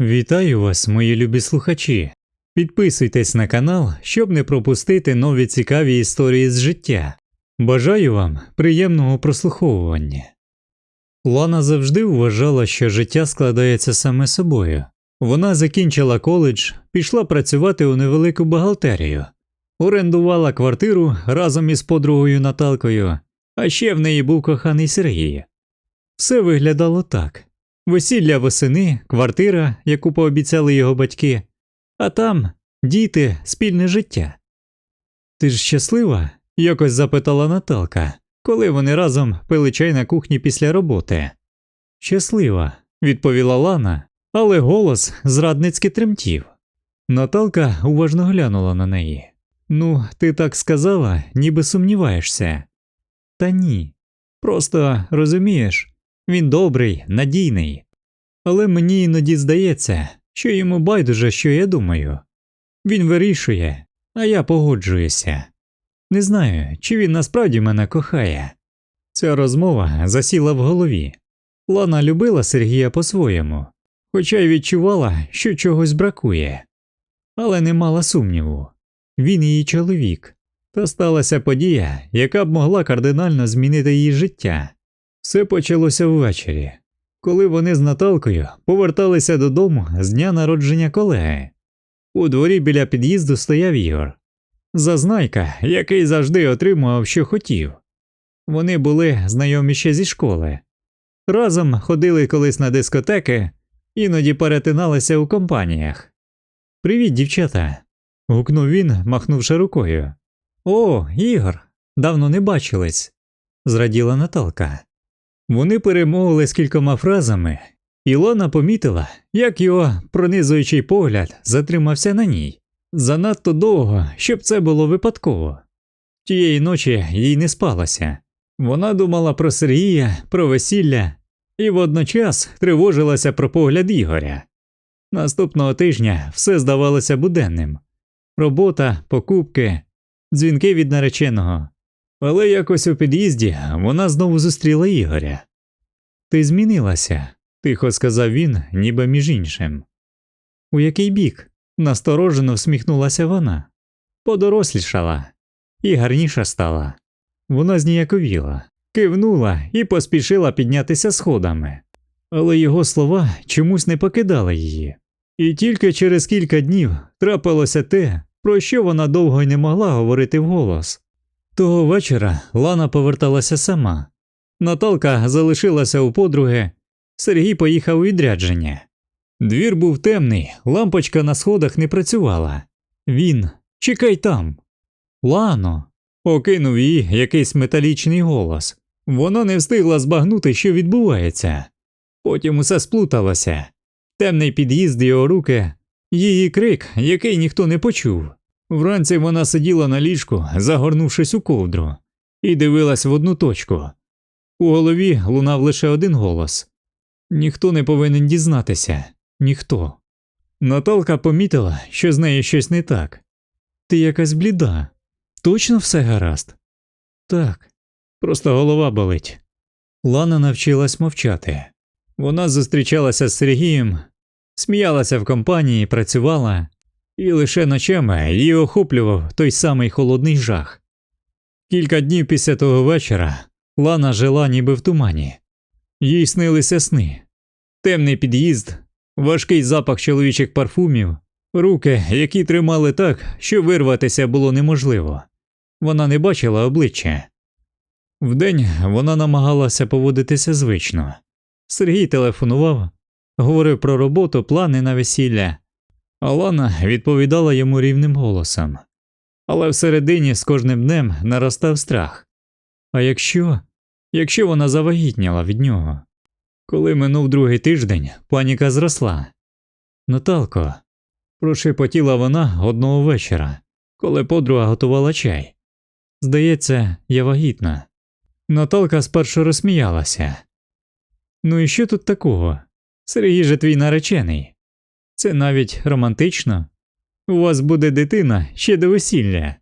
Вітаю вас, мої любі слухачі. Підписуйтесь на канал, щоб не пропустити нові цікаві історії з життя. Бажаю вам приємного прослуховування. Лана завжди вважала, що життя складається саме собою. Вона закінчила коледж, пішла працювати у невелику бухгалтерію, орендувала квартиру разом із подругою Наталкою, а ще в неї був коханий Сергій. Все виглядало так. Весілля восени, квартира, яку пообіцяли його батьки, а там діти, спільне життя. Ти ж щаслива? якось запитала Наталка, коли вони разом пили чай на кухні після роботи. Щаслива, відповіла Лана, але голос зрадницьки тремтів. Наталка уважно глянула на неї. Ну, ти так сказала, ніби сумніваєшся. Та ні. Просто розумієш, він добрий, надійний. Але мені іноді здається, що йому байдуже, що я думаю. Він вирішує, а я погоджуюся. Не знаю, чи він насправді мене кохає. Ця розмова засіла в голові. Лана любила Сергія по-своєму, хоча й відчувала, що чогось бракує, але не мала сумніву він її чоловік, та сталася подія, яка б могла кардинально змінити її життя. Все почалося ввечері, коли вони з Наталкою поверталися додому з дня народження колеги. У дворі біля під'їзду стояв Ігор. Зазнайка, який завжди отримував, що хотів. Вони були знайомі ще зі школи. Разом ходили колись на дискотеки, іноді перетиналися у компаніях. Привіт, дівчата. гукнув він, махнувши рукою. О, Ігор, давно не бачились, зраділа Наталка. Вони перемовили з кількома фразами, і Лона помітила, як його пронизуючий погляд затримався на ній. Занадто довго, щоб це було випадково. Тієї ночі їй не спалося. Вона думала про Сергія, про весілля і водночас тривожилася про погляд Ігоря. Наступного тижня все здавалося буденним робота, покупки, дзвінки від нареченого. Але якось у під'їзді вона знову зустріла Ігоря. Ти змінилася, тихо сказав він, ніби між іншим. У який бік? насторожено всміхнулася вона. Подорослішала і гарніша стала. Вона зніяковіла, кивнула і поспішила піднятися сходами. Але його слова чомусь не покидали її. І тільки через кілька днів трапилося те, про що вона довго й не могла говорити вголос. Того вечора Лана поверталася сама. Наталка залишилася у подруги, Сергій поїхав у відрядження. Двір був темний, лампочка на сходах не працювала. Він чекай там. Лано. окинув її якийсь металічний голос. Вона не встигла збагнути, що відбувається. Потім усе сплуталося. Темний під'їзд його руки, її крик, який ніхто не почув. Вранці вона сиділа на ліжку, загорнувшись у ковдру, і дивилась в одну точку. У голові лунав лише один голос ніхто не повинен дізнатися, ніхто. Наталка помітила, що з нею щось не так. Ти якась бліда. Точно все гаразд? Так, просто голова болить. Лана навчилась мовчати. Вона зустрічалася з Сергієм, сміялася в компанії, працювала, і лише ночами її охоплював той самий холодний жах. Кілька днів після того вечора Лана жила ніби в тумані, їй снилися сни, темний під'їзд, важкий запах чоловічих парфумів, руки, які тримали так, що вирватися було неможливо. Вона не бачила обличчя. Вдень вона намагалася поводитися звично. Сергій телефонував, говорив про роботу, плани на весілля. Алана відповідала йому рівним голосом, але всередині з кожним днем наростав страх. А якщо, якщо вона завагітніла від нього? Коли минув другий тиждень, паніка зросла. Наталко, прошепотіла вона одного вечора, коли подруга готувала чай. Здається, я вагітна. Наталка спершу розсміялася. Ну і що тут такого? Сергій же твій наречений. Це навіть романтично. У вас буде дитина ще до весілля.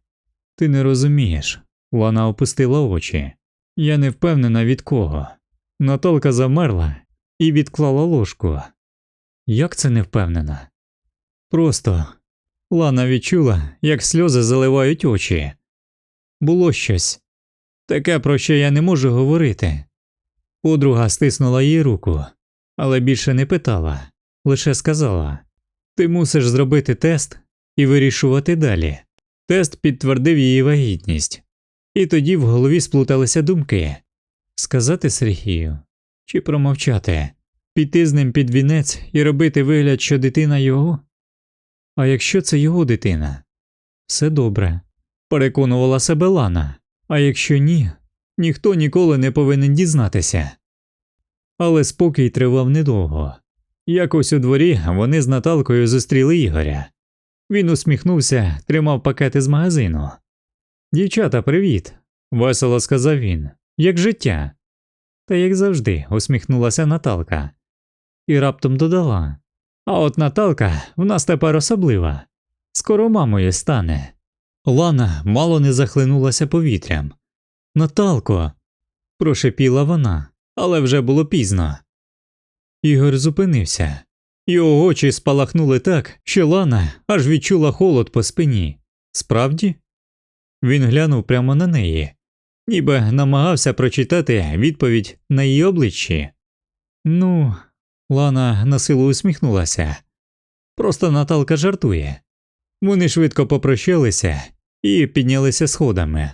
Ти не розумієш. Вона опустила очі. Я не впевнена від кого. Наталка замерла і відклала ложку. Як це не впевнена? Просто Лана відчула, як сльози заливають очі. Було щось таке, про що я не можу говорити. Подруга стиснула їй руку, але більше не питала, лише сказала Ти мусиш зробити тест і вирішувати далі. Тест підтвердив її вагітність, і тоді в голові сплуталися думки сказати Сергію чи промовчати, піти з ним під вінець і робити вигляд, що дитина його. А якщо це його дитина? Все добре, переконувала себе Лана, а якщо ні, ніхто ніколи не повинен дізнатися. Але спокій тривав недовго. Якось у дворі вони з Наталкою зустріли Ігоря. Він усміхнувся, тримав пакети з магазину. Дівчата, привіт, весело сказав він. Як життя? Та як завжди, усміхнулася Наталка. І раптом додала А от Наталка в нас тепер особлива. Скоро мамою стане. Лана мало не захлинулася повітрям. Наталко. прошепіла вона, але вже було пізно. Ігор зупинився. Його очі спалахнули так, що Лана аж відчула холод по спині. Справді? Він глянув прямо на неї, ніби намагався прочитати відповідь на її обличчі. Ну, Лана насилу усміхнулася. Просто Наталка жартує. Вони швидко попрощалися і піднялися сходами.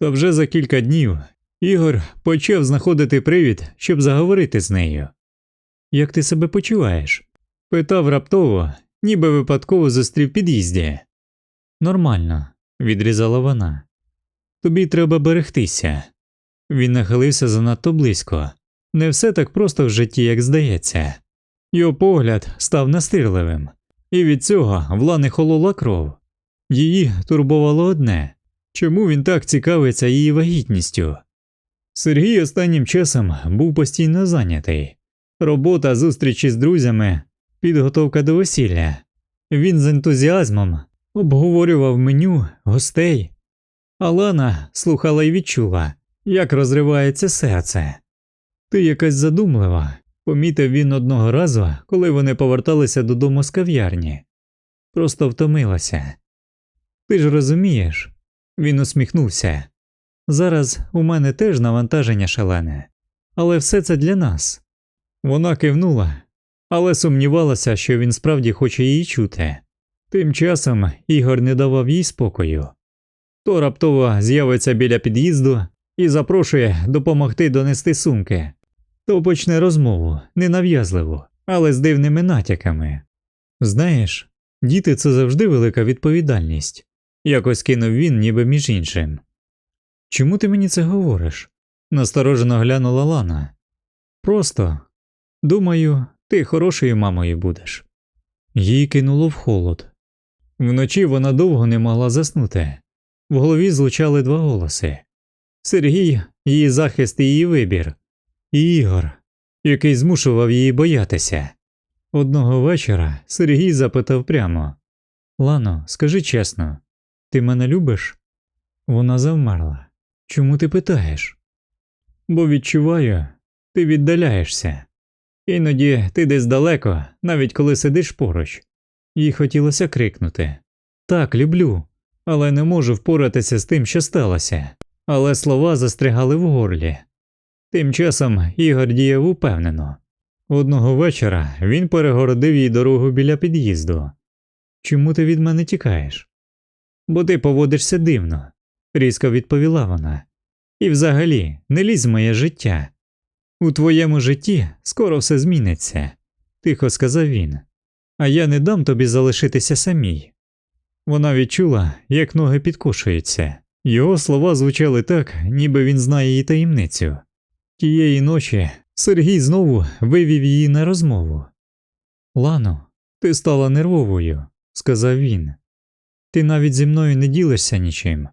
Та вже за кілька днів Ігор почав знаходити привід, щоб заговорити з нею. Як ти себе почуваєш? питав раптово, ніби випадково зустрів під'їзді. Нормально, відрізала вона. Тобі треба берегтися. Він нахилився занадто близько. Не все так просто в житті, як здається. Його погляд став настирливим, і від цього в Лани холола кров. Її турбувало одне чому він так цікавиться її вагітністю. Сергій останнім часом був постійно зайнятий робота, зустрічі з друзями, підготовка до весілля. Він з ентузіазмом обговорював меню, гостей. Алана слухала і відчула, як розривається серце. Ти якась задумлива, помітив він одного разу, коли вони поверталися додому з кав'ярні. Просто втомилася. Ти ж розумієш, він усміхнувся. Зараз у мене теж навантаження шалене, але все це для нас. Вона кивнула, але сумнівалася, що він справді хоче її чути. Тим часом Ігор не давав їй спокою. То раптово з'явиться біля під'їзду і запрошує допомогти донести сумки, то почне розмову ненав'язливо, але з дивними натяками. Знаєш, діти це завжди велика відповідальність, якось кинув він, ніби між іншим. Чому ти мені це говориш? насторожено глянула Лана. Просто думаю, ти хорошою мамою будеш. Її кинуло в холод. Вночі вона довго не могла заснути. В голові звучали два голоси Сергій, її захист і її вибір, і Ігор, який змушував її боятися. Одного вечора Сергій запитав прямо Лано, скажи чесно, ти мене любиш? Вона завмерла. Чому ти питаєш? Бо відчуваю, ти віддаляєшся. Іноді ти десь далеко, навіть коли сидиш поруч. Їй хотілося крикнути Так, люблю, але не можу впоратися з тим, що сталося. Але слова застрягали в горлі. Тим часом Ігор діяв упевнено. Одного вечора він перегородив їй дорогу біля під'їзду. Чому ти від мене тікаєш? Бо ти поводишся дивно, різко відповіла вона. І взагалі не лізь в моє життя. У твоєму житті скоро все зміниться, тихо сказав він, а я не дам тобі залишитися самій. Вона відчула, як ноги підкошуються. Його слова звучали так, ніби він знає її таємницю. Тієї ночі Сергій знову вивів її на розмову. Лано, ти стала нервовою, сказав він. Ти навіть зі мною не ділишся нічим.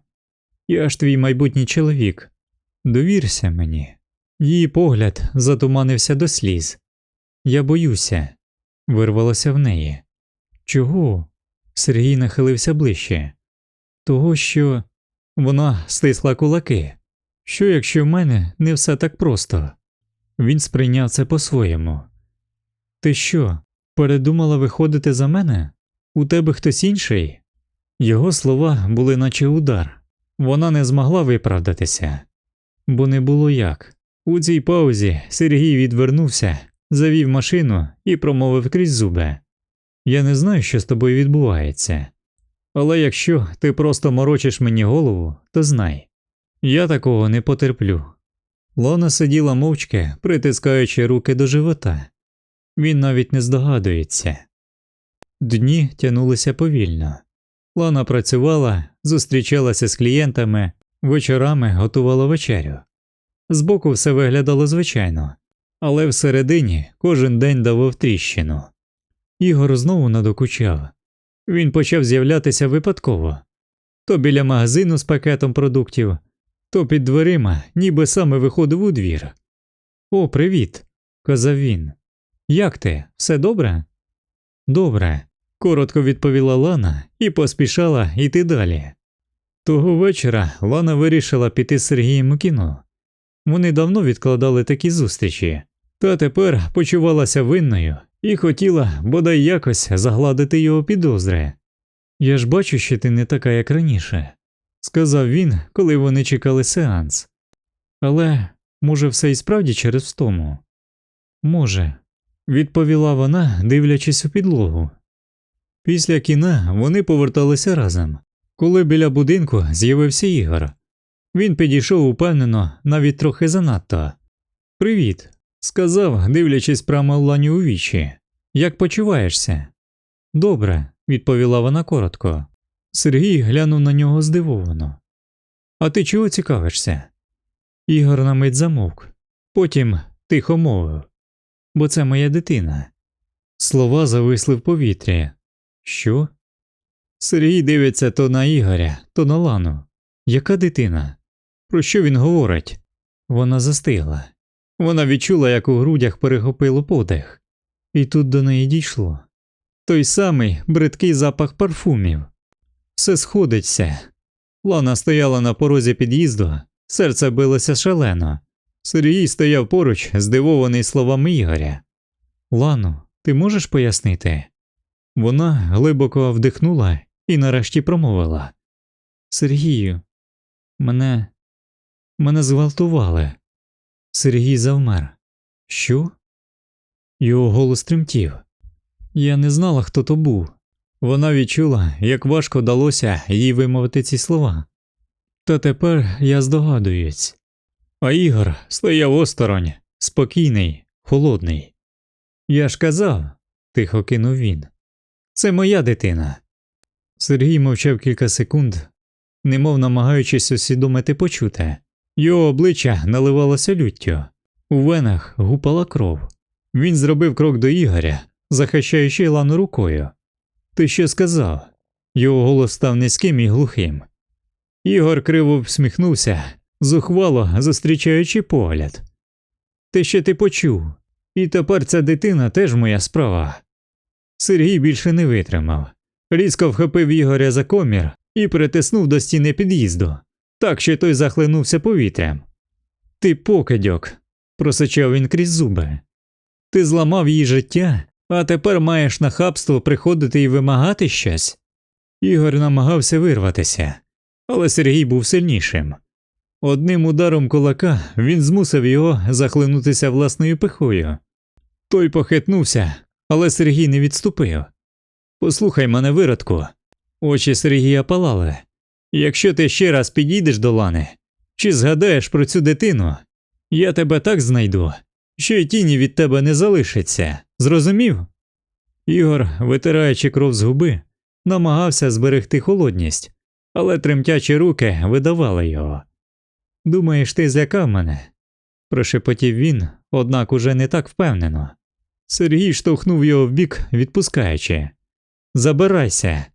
Я ж твій майбутній чоловік. Довірся мені. Її погляд затуманився до сліз. Я боюся, вирвалося в неї. Чого? Сергій нахилився ближче. Того, що вона стисла кулаки. Що, якщо в мене не все так просто? Він сприйняв це по-своєму. Ти що? Передумала виходити за мене? У тебе хтось інший? Його слова були наче удар. Вона не змогла виправдатися, бо не було як. У цій паузі Сергій відвернувся, завів машину і промовив крізь зуби. Я не знаю, що з тобою відбувається. Але якщо ти просто морочиш мені голову, то знай, я такого не потерплю. Лона сиділа мовчки, притискаючи руки до живота. Він навіть не здогадується. Дні тягнулися повільно. Лана працювала, зустрічалася з клієнтами, вечорами готувала вечерю. Збоку все виглядало звичайно, але всередині кожен день давав тріщину. Ігор знову надокучав. Він почав з'являтися випадково то біля магазину з пакетом продуктів, то під дверима, ніби саме виходив у двір. О, привіт, казав він. Як ти? Все добре? Добре, коротко відповіла Лана і поспішала йти далі. Того вечора Лана вирішила піти з Сергієм у кіно. Вони давно відкладали такі зустрічі, та тепер почувалася винною і хотіла бодай якось загладити його підозри. Я ж бачу, що ти не така, як раніше, сказав він, коли вони чекали сеанс. Але, може, все і справді через втому? Може, відповіла вона, дивлячись у підлогу. Після кіна вони поверталися разом, коли біля будинку з'явився Ігор. Він підійшов упевнено, навіть трохи занадто. Привіт, сказав, дивлячись прямо Лані у вічі. Як почуваєшся? Добре, відповіла вона коротко. Сергій глянув на нього здивовано. А ти чого цікавишся? Ігор на мить замовк, потім тихо мовив бо це моя дитина. Слова зависли в повітрі. Що? Сергій дивиться то на Ігоря, то на Лану. Яка дитина? Про що він говорить? Вона застигла. Вона відчула, як у грудях перехопило подих, і тут до неї дійшло. Той самий бридкий запах парфумів. Все сходиться. Лана стояла на порозі під'їзду, серце билося шалено. Сергій стояв поруч, здивований словами Ігоря. Лану, ти можеш пояснити? Вона глибоко вдихнула і нарешті промовила Сергію, мене мене зґвалтували. Сергій завмер. Що? Його голос тремтів. Я не знала, хто то був. Вона відчула, як важко далося їй вимовити ці слова. Та тепер я здогадуюсь. А Ігор стояв осторонь, спокійний, холодний. Я ж казав, тихо кинув він. Це моя дитина. Сергій мовчав кілька секунд, немов намагаючись усвідомити почуте. Його обличчя наливалося люттю, у венах гупала кров. Він зробив крок до Ігоря, захищаючи лану рукою. Ти що сказав? Його голос став низьким і глухим. Ігор криво всміхнувся, зухвало зустрічаючи погляд. Те, що ти почув, і тепер ця дитина теж моя справа. Сергій більше не витримав. Різко вхопив Ігоря за комір і притиснув до стіни під'їзду, так що той захлинувся повітрям. Ти покидьок, просичав він крізь зуби. Ти зламав її життя, а тепер маєш нахабство приходити і вимагати щось. Ігор намагався вирватися, але Сергій був сильнішим. Одним ударом кулака він змусив його захлинутися власною пихою. Той похитнувся, але Сергій не відступив. Послухай мене виродку. Очі Сергія палали. Якщо ти ще раз підійдеш до лани, чи згадаєш про цю дитину, я тебе так знайду, що й тіні від тебе не залишиться. Зрозумів? Ігор, витираючи кров з губи, намагався зберегти холодність, але тремтячі руки видавали його. Думаєш, ти злякав мене? прошепотів він, однак уже не так впевнено. Сергій штовхнув його вбік, відпускаючи. Забирайся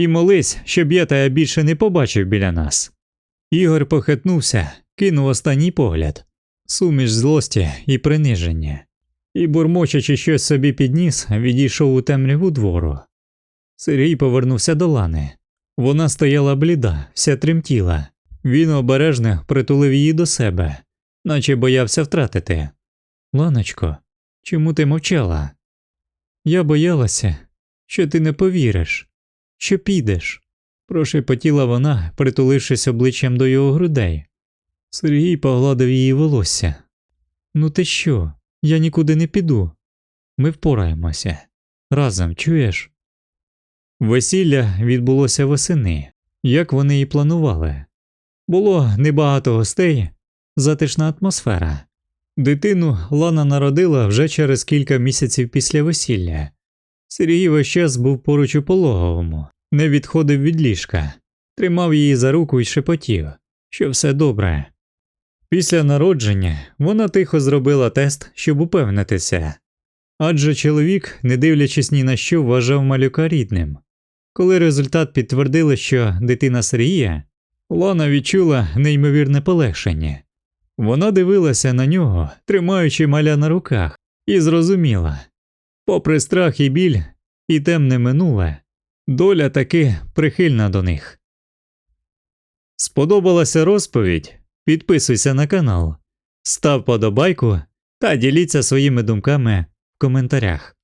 і молись, щоб я тебе більше не побачив біля нас. Ігор похитнувся, кинув останній погляд, суміш злості і приниження, і, бурмочачи щось собі підніс, відійшов у темряву двору. Сергій повернувся до лани. Вона стояла бліда, вся тремтіла. Він обережно притулив її до себе, наче боявся втратити. Ланочко, чому ти мовчала? Я боялася, що ти не повіриш, що підеш, прошепотіла вона, притулившись обличчям до його грудей. Сергій погладив її волосся. Ну ти що? Я нікуди не піду. Ми впораємося. Разом чуєш? Весілля відбулося восени, як вони і планували. Було небагато гостей, затишна атмосфера. Дитину Лана народила вже через кілька місяців після весілля. Сергій весь час був поруч у пологовому, не відходив від ліжка, тримав її за руку і шепотів, що все добре. Після народження вона тихо зробила тест, щоб упевнитися. Адже чоловік, не дивлячись ні на що, вважав малюка рідним. Коли результат підтвердили, що дитина Сергія, Лана відчула неймовірне полегшення. Вона дивилася на нього, тримаючи маля на руках, і зрозуміла попри страх і біль, і темне минуле, доля таки прихильна до них. Сподобалася розповідь? Підписуйся на канал, став подобайку та діліться своїми думками в коментарях.